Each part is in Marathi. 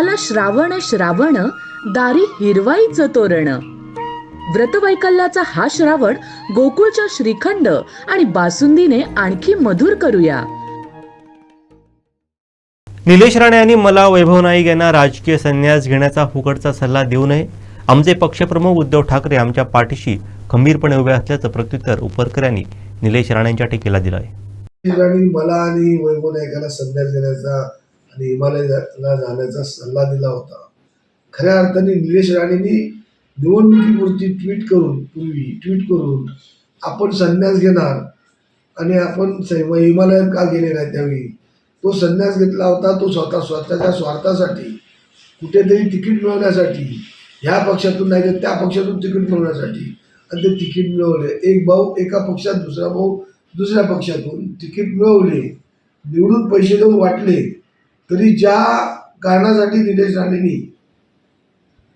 आला श्रावण श्रावण दारी हिरवाईचं तोरण. व्रतवैकल्याचा हा श्रावण गोकुळच्या श्रीखंड आणि बासुंदीने आणखी मधुर करूया. निलेश राणे यांनी मला वैभव नाईक यांना राजकीय संन्यास घेण्याचा फुकटचा सल्ला देऊ नये. आमचे पक्षप्रमुख उद्धव ठाकरे आमच्या पाठीशी खंबीरपणे उभे असल्याचं प्रत्युत्तर उपरकर यांनी निलेश राणेंच्या टीकेला दिलं आहे आणि मला आणि वैभव नायकाला संन्यास देण्याचा आणि हिमालयाला जाण्याचा सल्ला दिला होता. खऱ्या अर्थाने निलेश राणेंनी निवडणुकीपुरती ट्विट करून पूर्वी ट्विट करून आपण संन्यास घेणार आणि आपण हिमालयात का गेले नाही त्यावेळी? तो संन्यास घेतला होता तो स्वतः स्वतःच्या स्वार्थासाठी कुठेतरी तिकीट मिळवण्यासाठी ह्या पक्षातून नाही तर त्या पक्षातून तिकीट मिळवण्यासाठी. आणि ते तिकीट मिळवले. एक भाऊ एका पक्षात दुसरा भाऊ दुसऱ्या पक्षातून तिकीट मिळवले. निवडून पैसे देऊन वाटले. तरी ज्या कारणासाठी निलेश राणेंनी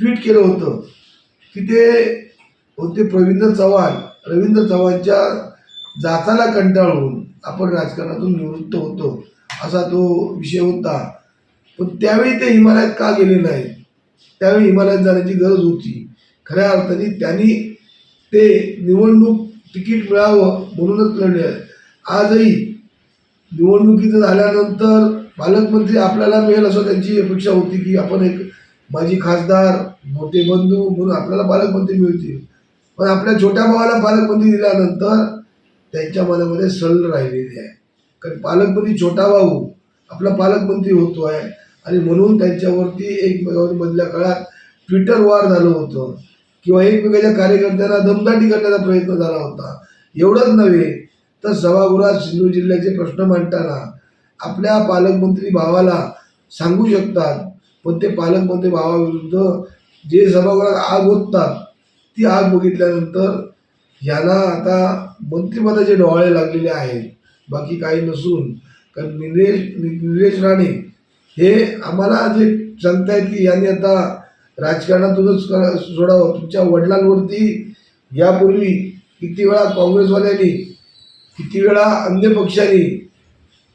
ट्विट केलं होतं तिथे होते प्रवीण चव्हाण. रवींद्र चव्हाणच्या जाचाला कंटाळून आपण राजकारणातून निवृत्त होतो असा तो विषय होता. पण त्यावेळी ते हिमालयात का गेले नाही त्यावेळी हिमालयात जाण्याची गरज होती. खऱ्या अर्थाने त्यांनी ते निवडणूक तिकीट मिळावं म्हणूनच लढले. आजही निवडणुकीचं झाल्यानंतर पालकमंत्री आपल्याला मिळेल असं त्यांची अपेक्षा होती की आपण एक माजी खासदार मोठे बंधू म्हणून आपल्याला पालकमंत्री मिळतील. पण आपल्या छोट्या भावाला पालकमंत्री दिल्यानंतर त्यांच्या मनामध्ये सल राहिलेली आहे. कारण पालकमंत्री छोटा भाऊ आपला पालकमंत्री होतो आहे. आणि म्हणून त्यांच्यावरती एकमेकांमधल्या मधल्या काळात ट्विटर वार झालं होतं. किंवा एकमेकाच्या कार्यकर्त्यांना दमदाटी करण्याचा प्रयत्न झाला होता. एवढंच नव्हे तर सभागृहात सिंधू जिल्ह्याचे प्रश्न मांडताना आपल्या पालकमंत्री भावाला सांगू शकतात. पण ते पालकमंत्री भावाविरुद्ध जे सभागृहात आग ओततात ती आग बघितल्यानंतर यांना आता मंत्रिपदाचे डोळे लागलेले आहेत. बाकी काही नसून कारण निलेश निलेश राणे हे आम्हाला जे सांगतायत की यांनी आता राजकारणातूनच सोडावं. तुमच्या वडिलांवरती यापूर्वी किती वेळा काँग्रेसवाल्यांनी किती वेळा अन्य पक्षांनी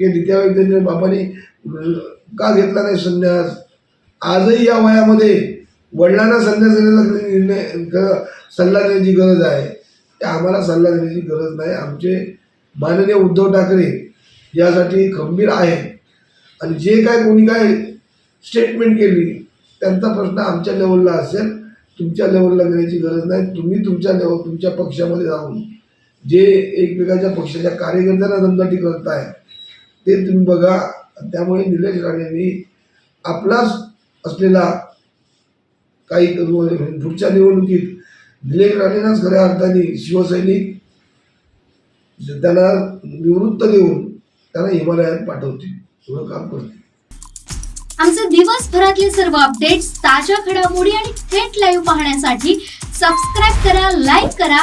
की नित्या बापाने का घेतला नाही संन्यास? आजही या वयामध्ये वडिलांना संन्यास घेण्याचा निर्णय सल्ला देण्याची गरज आहे? ते आम्हाला सल्ला देण्याची गरज नाही. आमचे माननीय उद्धव ठाकरे यासाठी खंबीर आहेत. आणि जे काय कोणी काय स्टेटमेंट केली त्यांचा प्रश्न आमच्या लेवलला असेल. तुमच्या लेवलला देण्याची गरज नाही. तुम्ही तुमच्या लेवल तुमच्या पक्षामध्ये जाऊन जे एकमेकाच्या पक्षाच्या कार्यकर्त्यांना दमदाटी आहे ते तुम्ही बघा. त्यामुळे निलेश राणेंनी आपलाच असलेला काही पुढच्या निवडणुकीत निलेश राणेंनाच खऱ्या अर्थाने शिवसैनिक त्यांना निवृत्त देऊन त्यांना हिमालयात पाठवतील. एवढं काम करतील. आमचे दिवसभरातले सर्व अपडेट्स ताज्या घडामोडी आणि थेट लाईव्ह पाहण्यासाठी सबस्क्राईब करा लाईक करा.